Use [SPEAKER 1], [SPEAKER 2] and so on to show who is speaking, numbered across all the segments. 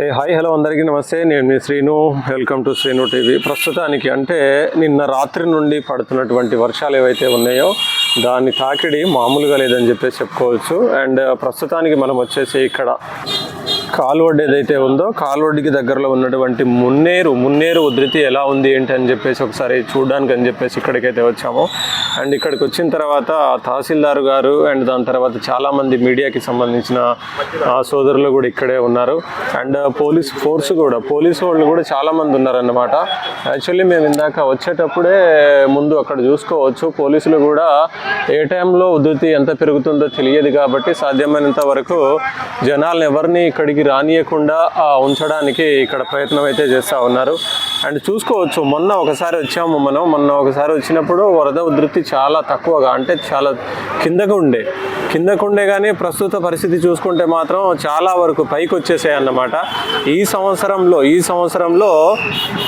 [SPEAKER 1] ఏ hi hello అందరికీ నమస్తే. నేను మీ Srinu. Welcome to Srinu TV. ప్రస్తుతానికి అంటే నిన్న రాత్రి నుండి పడుతున్నటువంటి వర్షాలు ఏవైతే ఉన్నాయో దాని తాకిడి మామూలుగా లేదని చెప్పేసి చెప్పుకోవచ్చు. అండ్ ప్రస్తుతానికి మనం వచ్చేసి ఇక్కడ కాల్వడ్ ఏదైతే ఉందో కాల్వడ్కి దగ్గరలో ఉన్నటువంటి మున్నేరు మున్నేరు ఉధృతి ఎలా ఉంది ఏంటి అని చెప్పేసి ఒకసారి చూడడానికి అని చెప్పేసి ఇక్కడికైతే వచ్చాము. అండ్ ఇక్కడికి వచ్చిన తర్వాత తహసీల్దార్ గారు అండ్ దాని తర్వాత చాలామంది మీడియాకి సంబంధించిన సోదరులు కూడా ఇక్కడే ఉన్నారు. అండ్ పోలీస్ ఫోర్స్ కూడా పోలీసు వాళ్ళు కూడా చాలామంది ఉన్నారన్నమాట. యాక్చువల్లీ మేము ఇందాక వచ్చేటప్పుడే ముందు అక్కడ చూసుకోవచ్చు. పోలీసులు కూడా ఏ టైంలో ఉధృతి ఎంత పెరుగుతుందో తెలియదు కాబట్టి సాధ్యమైనంత వరకు జనాలను ఎవరిని ఇక్కడికి రానియకుండా ఉంచడానికి ఇక్కడ ప్రయత్నం అయితే చేస్తూ ఉన్నారు. అండ్ చూసుకోవచ్చు మొన్న ఒకసారి వచ్చాము మనం. మొన్న ఒకసారి వచ్చినప్పుడు వరద ఉధృతి చాలా తక్కువగా అంటే చాలా కిందకు ఉండే. కిందకు ఉండే కానీ ప్రస్తుత పరిస్థితి చూసుకుంటే మాత్రం చాలా వరకు పైకి వచ్చేసాయి అన్నమాట. ఈ సంవత్సరంలో ఈ సంవత్సరంలో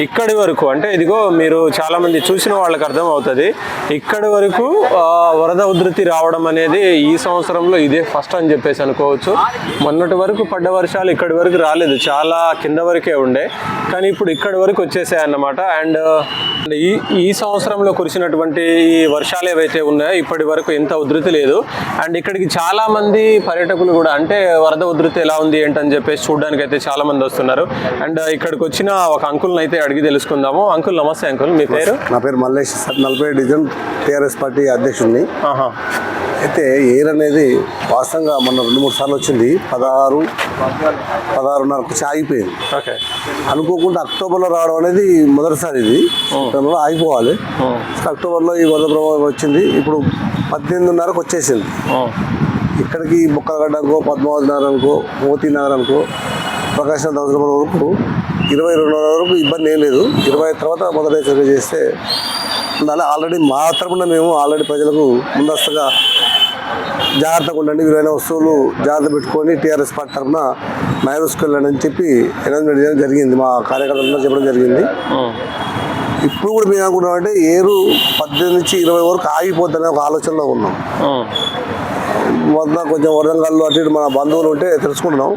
[SPEAKER 1] ఇక్కడి వరకు అంటే ఇదిగో మీరు చాలామంది చూసిన వాళ్ళకి అర్థం అవుతుంది ఇక్కడి వరకు వరద ఉధృతి రావడం అనేది ఈ సంవత్సరంలో ఇదే ఫస్ట్ అని చెప్పేసి అనుకోవచ్చు. మొన్నటి వరకు పడ్డ వర్షాలు ఇక్కడి వరకు రాలేదు. చాలా కింద వరకే ఉండే. కానీ ఇప్పుడు ఇక్కడి వరకు వచ్చేసాయి అన్నమాట. అండ్ ఈ ఈ సంవత్సరంలో కురిసినటువంటి ఈ వర్షాలు ఏవైతే ఉన్నాయో ఇప్పటి వరకు ఇంత ఉధృతి లేదు. అండ్ ఇక్కడికి చాలా మంది పర్యాటకులు కూడా అంటే వరద ఉధృతి ఎలా ఉంది ఏంటని చెప్పేసి చూడడానికి అయితే చాలా మంది వస్తున్నారు. అండ్ ఇక్కడికి వచ్చిన ఒక అంకుల్ని అయితే అడిగి తెలుసుకుందాము. అంకుల్ నమస్తే అంకుల్. మీ పేరు?
[SPEAKER 2] నా పేరు మల్లేష్. నలభై డివిజన్ టీఆర్ఎస్ పార్టీ అధ్యక్షుడిని. అయితే ఎయిర్ అనేది వాస్తవంగా మొన్న రెండు మూడు సార్లు వచ్చింది. పదహారు పదహారున్నరకు ఆగిపోయింది.
[SPEAKER 1] ఓకే.
[SPEAKER 2] అనుకోకుండా అక్టోబర్లో రావడం అనేది మొదటిసారి ఇది. ఆగిపోవాలి. అక్టోబర్లో ఈ వరద ప్రభావం వచ్చింది. ఇప్పుడు పద్దెనిమిదిన్నరకు వచ్చేసింది. ఇక్కడికి బుక్కలగడ్డకో పద్మావతి నగర్ అనుకో మోతీ నగర్ అనుకో ప్రకాశం అవసరం వరకు ఇరవై రెండున్నర వరకు ఇబ్బంది ఏం లేదు. ఇరవై తర్వాత మొదటి చేస్తే ఉండాలి. ఆల్రెడీ మా తరపున మేము ఆల్రెడీ ప్రజలకు ముందస్తుగా జాగ్రత్తగా ఉండండి. విలువైన వస్తువులు జాగ్రత్త పెట్టుకొని టీఆర్ఎస్ పార్టీ తరఫున మైరూస్కి వెళ్ళండి అని చెప్పి అనౌన్స్మెంట్ చేయడం జరిగింది. మా కార్యకర్తలందరూ చెప్పడం జరిగింది. ఇప్పుడు కూడా మేము అనుకుంటామంటే ఏరు పద్దెనిమిది నుంచి ఇరవై వరకు ఆగిపోద్దనే ఒక ఆలోచనలో ఉన్నాం. వద్ద కొంచెం వరంగల్లో అటు ఇటు మన బంధువులు ఉంటే తెలుసుకుంటున్నాం.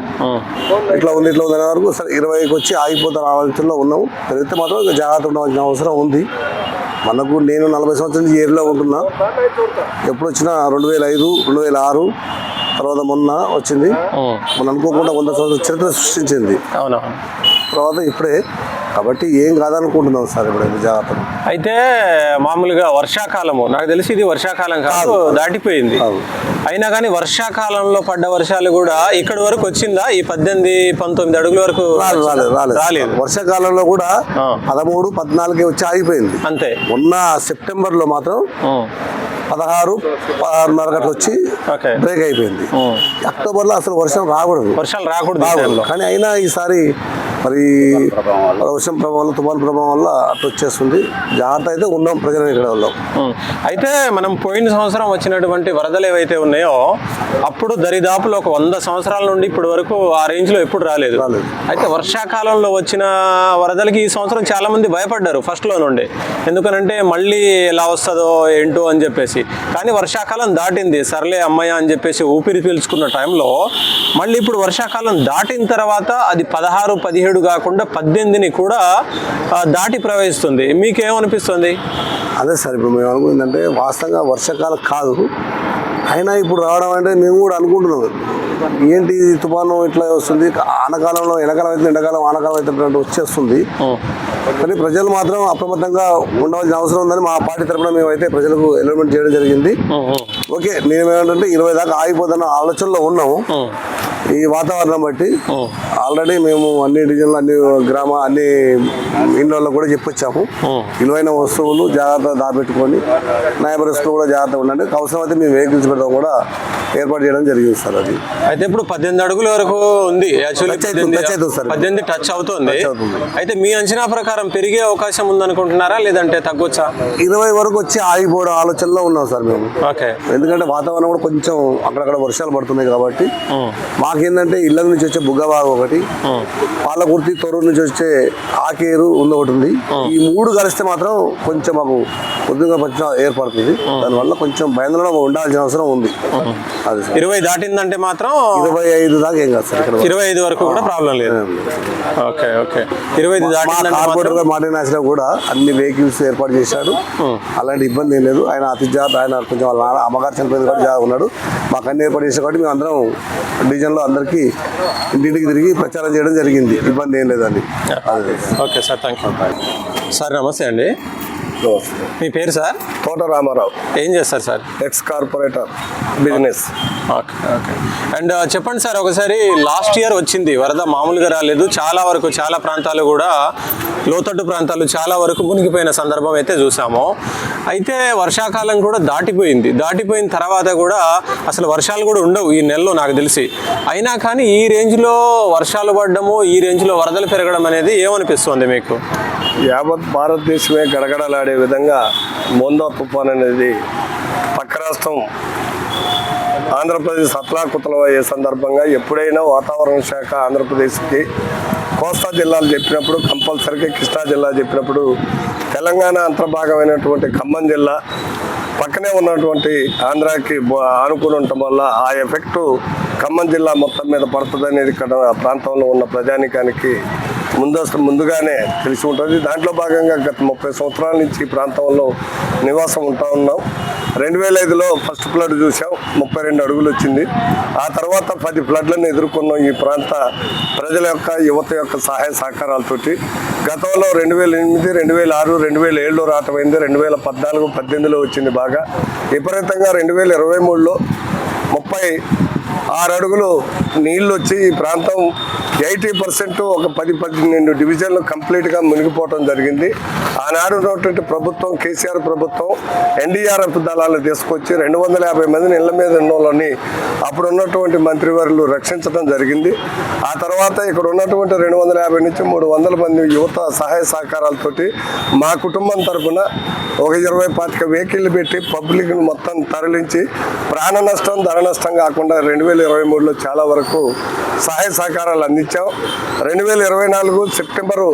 [SPEAKER 2] ఇట్లా ఉంది ఇట్లా ఉంది అనే వరకు సరే ఇరవైకి వచ్చి ఆగిపోతారు ఆలోచనలో ఉన్నాం. పెరిగితే మాత్రం జాగ్రత్త ఉండవలసిన అవసరం ఉంది. మనకు నేను నలభై సంవత్సరాల నుంచి ఏరియాలో ఉంటున్నా. ఎప్పుడు వచ్చినా రెండు వేల ఐదు రెండు వేల ఆరు తర్వాత మొన్న వచ్చింది. మొన్న అనుకోకుండా వంద సంవత్సరాల చరిత్ర సృష్టించింది. తర్వాత ఇప్పుడే కాబట్టి ఏం కాదనుకుంటున్నాం సార్ ఇప్పుడు జాగ్రత్త
[SPEAKER 1] అయితే మామూలుగా వర్షాకాలము నాకు తెలిసి ఇది వర్షాకాలం కాదు దాటిపోయింది. అయినా కానీ వర్షాకాలంలో పడ్డ వర్షాలు కూడా ఇక్కడ వరకు వచ్చిందా? ఈ పద్దెనిమిది పంతొమ్మిది అడుగుల వరకు
[SPEAKER 2] రాలేదు వర్షాకాలంలో కూడా. పదమూడు పద్నాలుగే వచ్చి ఆగిపోయింది.
[SPEAKER 1] అంతే.
[SPEAKER 2] మొన్న సెప్టెంబర్లో మాత్రం
[SPEAKER 1] ఉం.
[SPEAKER 2] పదహారు పదహారున్నర గంటలు వచ్చి
[SPEAKER 1] ఓకే.
[SPEAKER 2] బ్రేక్ అయిపోయింది.
[SPEAKER 1] ఉం.
[SPEAKER 2] అక్టోబర్లో అసలు వర్షం రాకూడదు.
[SPEAKER 1] వర్షాలు రాకూడదు.
[SPEAKER 2] కానీ అయినా ఈసారి మరి వర్షం ప్రభావం తుఫాన్ ప్రభావం వల్ల అట్లా వచ్చేస్తుంది. జాగ్రత్త అయితే ఉన్నాం ప్రజలు ఇక్కడ వాళ్ళం
[SPEAKER 1] ఉం. అయితే మనం పోయిన సంవత్సరం వచ్చినటువంటి వరదలు ఏవైతే ఉన్నాయో అప్పుడు దరిదాపులు ఒక వంద సంవత్సరాల నుండి ఇప్పటి వరకు ఆ రేంజ్లో ఎప్పుడు రాలేదు.
[SPEAKER 2] రాలేదు.
[SPEAKER 1] అయితే వర్షాకాలంలో వచ్చిన వరదలకి ఈ సంవత్సరం చాలా మంది భయపడ్డారు ఫస్ట్లో నుండి. ఎందుకనంటే మళ్ళీ ఎలా వస్తుందో ఏంటో అని చెప్పేసి. కానీ వర్షాకాలం దాటింది సర్లే అమ్మయ్య అని చెప్పేసి ఊపిరి పీల్చుకున్న టైంలో మళ్ళీ ఇప్పుడు వర్షాకాలం దాటిన తర్వాత అది పదహారు పదిహేడు కాకుండా పద్దెనిమిదిని కూడా దాటి ప్రవహిస్తుంది. మీకేమనిపిస్తుంది?
[SPEAKER 2] అదే సార్ ఇప్పుడు మేము అనుకుందంటే వాస్తవంగా వర్షాకాలం కాదు. అయినా ఇప్పుడు రావడం అంటే మేము కూడా అనుకుంటున్నాం. ఏంటి తుఫాను ఇట్లా వస్తుంది? ఆనకాలంలో ఎండాకాలం అయితే ఎండాకాలం ఆనకాలం అయితే వచ్చేస్తుంది. కానీ ప్రజలు మాత్రం అప్రమత్తంగా ఉండవలసిన అవసరం ఉందని మా పార్టీ తరఫున మేమైతే ప్రజలకు ఎలిమెంట్ చేయడం జరిగింది. ఓకే మేమేమంటే ఇరవై దాకా ఆగిపోతున్న ఆలోచనలో ఉన్నాము. ఈ వాతావరణం బట్టి. ఆల్రెడీ మేము అన్ని డివిజన్లు అన్ని గ్రామ అన్ని ఇండ్లలో కూడా చెప్పొచ్చాము. విలువైన వస్తువులు జాగ్రత్త దాపెట్టుకొని నైబర్స్లో కూడా జాగ్రత్తగా ఉండండి. అవసరమైతే మేము వెహికల్స్ పెట్టడం కూడా ఏర్పాటు చేయడం జరిగింది సార్ అది.
[SPEAKER 1] అయితే ఇప్పుడు పద్దెనిమిది అడుగుల వరకు ఉంది. పద్దెనిమిది టచ్ అవుతుంది. అయితే మీ అంచనా ప్రకారం పెరిగే అవకాశం ఉందనుకుంటున్నారా లేదంటే తగ్గొచ్చా?
[SPEAKER 2] ఇరవై వరకు వచ్చి ఆగిపోవడం ఆలోచనలో ఉన్నాం సార్ మేము.
[SPEAKER 1] ఓకే.
[SPEAKER 2] ఎందుకంటే వాతావరణం కూడా కొంచెం అక్కడక్కడ వర్షాలు పడుతున్నాయి కాబట్టి మా మాకేందంటే ఇళ్ళ నుంచి వచ్చే బుగ్గబాగు ఒకటి పాలకుర్తి తొర్రూరు నుంచి వచ్చే ఆకేరు ఉంది ఒకటి ఉంది. ఈ మూడు కలిస్తే మాత్రం కొంచెం మాకు కొద్దిగా కొంచెం ఏర్పడుతుంది. దానివల్ల కొంచెం భయంలో ఉండాల్సిన అవసరం ఉంది. అది
[SPEAKER 1] ఇరవై దాటిందంటే మాత్రం
[SPEAKER 2] ఇరవై ఐదు దాకా ఏం కాదు సార్
[SPEAKER 1] ఇరవై ఐదు వరకు కూడా ప్రాబ్లం లేదు. Okay okay. ఇరవై ఐదు
[SPEAKER 2] మా
[SPEAKER 1] దాటిందంటే
[SPEAKER 2] కార్పొరేటర్
[SPEAKER 1] మాత్రం
[SPEAKER 2] మార్టిన్ నాసిలో కూడా అన్ని వెహికల్స్ ఏర్పాటు చేశాడు అలాంటి ఇబ్బంది ఏం లేదు. ఆయన అతి జాగ్రత్త ఆయన కొంచెం వాళ్ళ అమ్మగారు చనిపోయింది కాబట్టి జాగ్రత్త ఉన్నాడు. మాకు అన్ని ఏర్పాటు చేసాం కాబట్టి మేము అందరం డివిజన్లో అందరికీ ఇంటింటికి తిరిగి ప్రచారం చేయడం జరిగింది. ఇబ్బంది ఏం లేదండి. అదే
[SPEAKER 1] okay sir thank you sir నమస్తే అండి. మీ పేరు సార్?
[SPEAKER 2] తోట రామారావు.
[SPEAKER 1] ఏం చేస్తారు sir?
[SPEAKER 2] Ex corporator business
[SPEAKER 1] okay okay. And చెప్పండి సార్ ఒకసారి లాస్ట్ ఇయర్ వచ్చింది వరద మామూలుగా రాలేదు. చాలా వరకు చాలా ప్రాంతాలు కూడా లోతట్టు ప్రాంతాలు చాలా వరకు మునిగిపోయిన సందర్భం అయితే చూసాము. అయితే వర్షాకాలం కూడా దాటిపోయింది. దాటిపోయిన తర్వాత కూడా అసలు వర్షాలు కూడా ఉండవు ఈ నెలలో నాకు తెలిసి. అయినా కానీ ఈ రేంజ్లో వర్షాలు పడడము ఈ రేంజ్లో వరదలు పెరగడం అనేది ఏమనిపిస్తుంది మీకు?
[SPEAKER 3] యావత్ భారతదేశమే గడగడలాడే విధంగా మోందా తుఫాన్ అనేది పక్క రాష్ట్రం ఆంధ్రప్రదేశ్ అతలాకుతలం అయ్యే సందర్భంగా ఎప్పుడైనా వాతావరణ శాఖ ఆంధ్రప్రదేశ్కి కోస్తా జిల్లాలు చెప్పినప్పుడు కంపల్సరీగా కృష్ణా జిల్లా చెప్పినప్పుడు తెలంగాణ అంతర్భాగమైనటువంటి ఖమ్మం జిల్లా పక్కనే ఉన్నటువంటి ఆంధ్రాకి ఆనుకుని ఉండటం వల్ల ఆ ఎఫెక్టు ఖమ్మం జిల్లా మొత్తం మీద పడుతుంది అనేది ఇక్కడ ఆ ప్రాంతంలో ఉన్న ప్రజానికానికి ముందస్తు ముందుగానే తెలిసి ఉంటుంది. దాంట్లో భాగంగా గత ముప్పై సంవత్సరాల నుంచి ఈ ప్రాంతంలో నివాసం ఉంటా ఉన్నాం. రెండు వేల ఐదులో ఫస్ట్ ఫ్లడ్ చూసాం ముప్పై రెండు అడుగులు వచ్చింది. ఆ తర్వాత పది ఫ్లడ్లను ఎదుర్కొన్నాం ఈ ప్రాంత ప్రజల యొక్క యువత యొక్క సహాయ సహకారాలతోటి. గతంలో రెండు వేల ఎనిమిది రెండు వేల ఆరు రెండు వేల ఏడులో రావటమైంది రెండు వేల పద్నాలుగు పద్దెనిమిదిలో వచ్చింది బాగా. విపరీతంగా రెండు వేల ఇరవై మూడులో ముప్పై ఆరు అడుగులు నీళ్ళు వచ్చి ఈ ప్రాంతం ఎయిటీ పర్సెంట్ ఒక పది పన్నెండు డివిజన్లు కంప్లీట్గా మునిగిపోవటం జరిగింది. ఆనాడు ఉన్నటువంటి ప్రభుత్వం కేసీఆర్ ప్రభుత్వం ఎన్డీఆర్ఎఫ్ దళాలు తీసుకొచ్చి రెండు వందల యాభై మందిని ఇళ్ళ మీద ఉన్నోళ్ళని అప్పుడు ఉన్నటువంటి మంత్రివర్యులు రక్షించడం జరిగింది. ఆ తర్వాత ఇక్కడ ఉన్నటువంటి రెండు వందల యాభై నుంచి మూడు వందల మంది యువత సహాయ సహకారాలతోటి మా కుటుంబం తరపున ఒక ఇరవై పాతిక వెహికల్ పెట్టి పబ్లిక్ను మొత్తం తరలించి ప్రాణ నష్టం ధర నష్టం కాకుండా రెండు వేల ఇరవై మూడులో చాలా వరకు సహాయ సహకారాలు అందించాం. రెండు వేల ఇరవై నాలుగు సెప్టెంబరు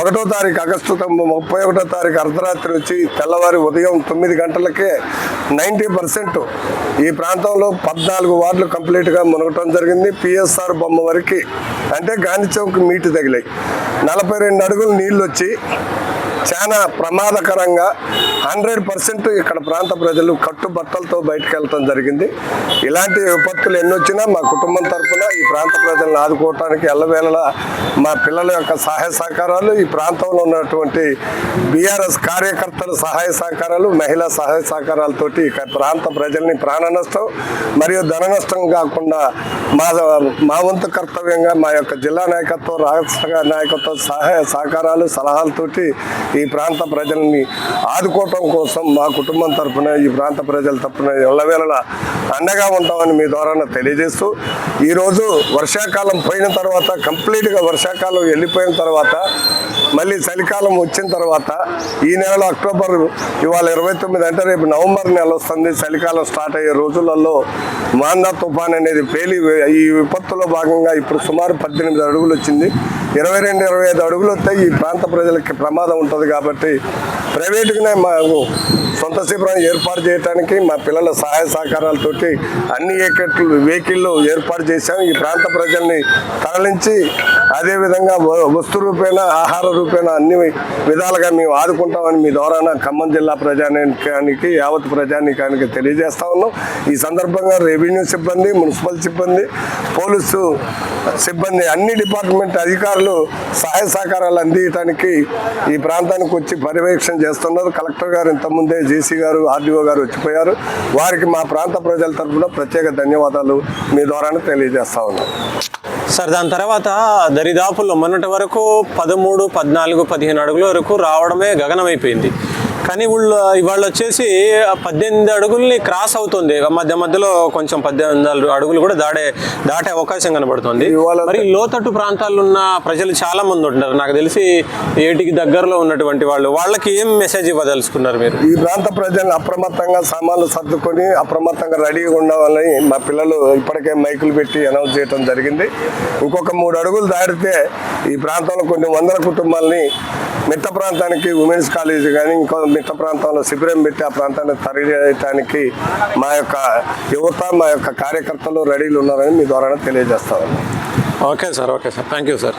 [SPEAKER 3] ఒకటో తారీఖు ఆగస్టు ముప్పై ఒకటో తారీఖు అర్ధరాత్రి వచ్చి తెల్లవారి ఉదయం తొమ్మిది గంటలకే నైంటీ పర్సెంట్ ఈ ప్రాంతంలో పద్నాలుగు వార్డులు కంప్లీట్గా మునగటం జరిగింది. పిఎస్ఆర్ బొమ్మ వరకు అంటే గాంధీ చౌక్ మీటు తగిలాయి. నలభై రెండు అడుగులు నీళ్ళు వచ్చి చాలా ప్రమాదకరంగా హండ్రెడ్ పర్సెంట్ ఇక్కడ ప్రాంత ప్రజలు కట్టుబట్టలతో బయటకు వెళ్ళటం జరిగింది. ఇలాంటి విపత్తులు ఎన్ని వచ్చినా మా కుటుంబం తరఫున ఈ ప్రాంత ప్రజలను ఆదుకోవటానికి ఎల్లవేళలా మా పిల్లల యొక్క సహాయ సహకారాలు ఈ ప్రాంతంలో ఉన్నటువంటి బీఆర్ఎస్ కార్యకర్తల సహాయ సహకారాలు మహిళా సహాయ సహకారాలతోటి ప్రాంత ప్రజల్ని ప్రాణ నష్టం మరియు ధన నష్టం కాకుండా మా మా వంతు కర్తవ్యంగా మా యొక్క జిల్లా నాయకత్వం రాష్ట్ర నాయకత్వం సహాయ సహకారాలు సలహాలతోటి ఈ ఈ ప్రాంత ప్రజల్ని ఆదుకోవటం కోసం మా కుటుంబం తరఫున ఈ ప్రాంత ప్రజల తరఫున ఎల్లవేళలా అండగా ఉంటామని మీ ద్వారా తెలియజేస్తూ ఈరోజు వర్షాకాలం పోయిన తర్వాత కంప్లీట్గా వర్షాకాలం వెళ్ళిపోయిన తర్వాత మళ్ళీ చలికాలం వచ్చిన తర్వాత ఈ నెలలో అక్టోబర్ ఇవాళ ఇరవై తొమ్మిది అంటే రేపు నవంబర్ నెల వస్తుంది. చలికాలం స్టార్ట్ అయ్యే రోజులలో మాందా తుఫాన్ అనేది పేలి ఈ విపత్తులో భాగంగా ఇప్పుడు సుమారు పద్దెనిమిది అడుగులు వచ్చింది. ఇరవై రెండు ఇరవై ఐదు అడుగులు వస్తే ఈ ప్రాంత ప్రజలకి ప్రమాదం ఉంటుంది కాబట్టి ప్రైవేటుగానే మాకు సొంత శిబిరాన్ని ఏర్పాటు చేయడానికి మా పిల్లల సహాయ సహకారాలతోటి అన్ని ఏకెట్లు వెహికల్లు ఏర్పాటు చేశాం. ఈ ప్రాంత ప్రజల్ని తరలించి అదేవిధంగా వస్తు రూపేణ ఆహార రూపేణ అన్ని విధాలుగా మేము ఆదుకుంటామని మీ ద్వారా ఖమ్మం జిల్లా ప్రజానికానికి యావత్ ప్రజానికానికి తెలియజేస్తా ఉన్నాం. ఈ సందర్భంగా రెవెన్యూ సిబ్బంది మున్సిపల్ సిబ్బంది పోలీసు సిబ్బంది అన్ని డిపార్ట్మెంట్ అధికారులు సహాయ సహకారాలు అందించడానికి ఈ ప్రాంతానికి వచ్చి పర్యవేక్షణ చేస్తున్నారు. కలెక్టర్ గారు ఇంతకుముందే జేసీ గారు ఆర్డీఓ గారు వచ్చిపోయారు. వారికి మా ప్రాంత ప్రజల తరఫున ప్రత్యేక ధన్యవాదాలు మీ ద్వారానే తెలియజేస్తా ఉన్నాం.
[SPEAKER 1] సార్ దాని తర్వాత దరిదాపుల్లో మొన్నటి వరకు పదమూడు పద్నాలుగు పదిహేను అడుగుల వరకు రావడమే గగనమైపోయింది. కానీ వీళ్ళు ఇవాళ వచ్చేసి పద్దెనిమిది అడుగుల్ని క్రాస్ అవుతుంది. మధ్య మధ్యలో కొంచెం పద్దెనిమిది అడుగులు కూడా దాడే దాటే అవకాశం కనబడుతుంది. మరి లోతట్టు ప్రాంతాల్లో ఉన్న ప్రజలు చాలా మంది ఉంటున్నారు. నాకు తెలిసి ఏటికి దగ్గరలో ఉన్నటువంటి వాళ్ళు వాళ్ళకి ఏం మెసేజ్ ఇవ్వదలుచుకున్నారు మీరు?
[SPEAKER 3] ఈ ప్రాంత ప్రజలు అప్రమత్తంగా సామాన్లు సర్దుకొని అప్రమత్తంగా రెడీగా ఉండవాలని మా పిల్లలు ఇప్పటికే మైకులు పెట్టి అనౌన్స్ చేయడం జరిగింది. ఇంకొక మూడు అడుగులు దాటితే ఈ ప్రాంతంలో కొన్ని వందల కుటుంబాలని మిట్ట ప్రాంతానికి ఉమెన్స్ కాలేజ్ కానీ ఇంకో మిట్ట ప్రాంతంలో శిబిరం పెట్టి ఆ ప్రాంతాన్ని తరలియడానికి మా యొక్క యువత మా యొక్క కార్యకర్తలు రెడీలు ఉన్నారని మీ ద్వారా తెలియజేస్తాను.
[SPEAKER 1] Okay sir okay sir. Thank you sir.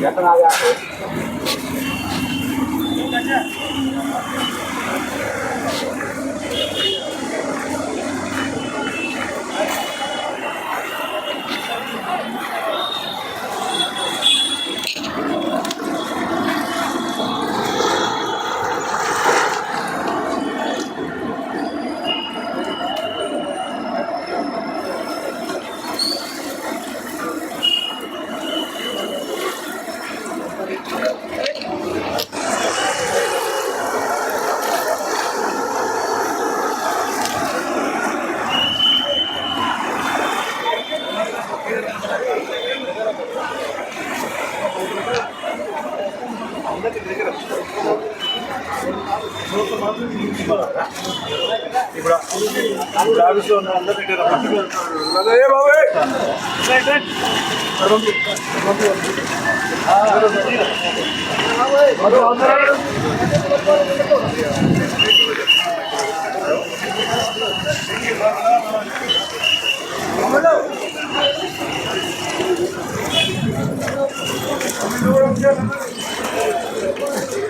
[SPEAKER 2] Ya, tengah. ఇప్పుడు
[SPEAKER 3] Thank you.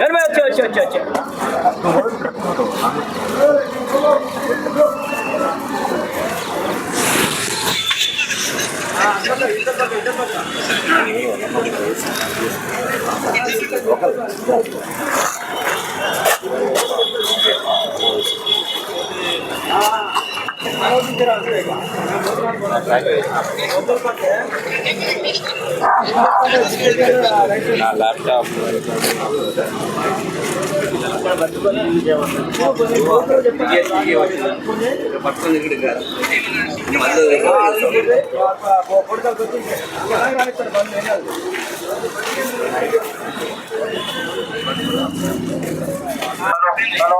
[SPEAKER 3] Ver be aç aç aç aç.
[SPEAKER 4] నా ల్యాప్టాప్ పట్టుకుని ఇక్కడ కాదు ಬಂದು హలో